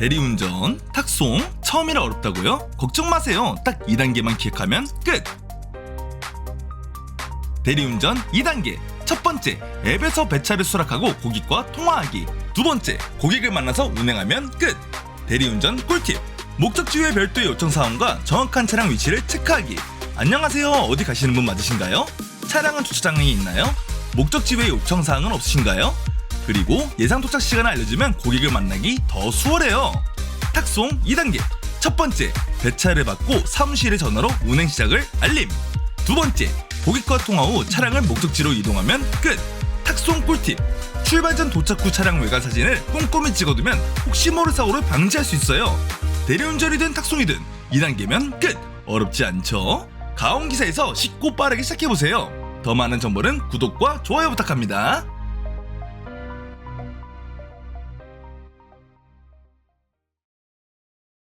대리운전, 탁송, 처음이라 어렵다고요? 걱정 마세요. 딱 2단계만 기억하면 끝! 대리운전 2단계. 첫 번째, 앱에서 배차를 수락하고 고객과 통화하기. 두 번째, 고객을 만나서 운행하면 끝! 대리운전 꿀팁. 목적지 외 별도의 요청 사항과 정확한 차량 위치를 체크하기. 안녕하세요. 어디 가시는 분 맞으신가요? 차량은 주차장에 있나요? 목적지 외 요청 사항은 없으신가요? 그리고 예상 도착 시간을 알려주면 고객을 만나기 더 수월해요. 탁송 2단계. 첫 번째, 배차를 받고 사무실에 전화로 운행 시작을 알림. 두 번째, 고객과 통화 후 차량을 목적지로 이동하면 끝. 탁송 꿀팁. 출발 전 도착 후 차량 외관 사진을 꼼꼼히 찍어두면 혹시 모를 사고를 방지할 수 있어요. 대리운전이든 탁송이든 2단계면 끝. 어렵지 않죠? 가온기사에서 쉽고 빠르게 시작해보세요. 더 많은 정보는 구독과 좋아요 부탁합니다.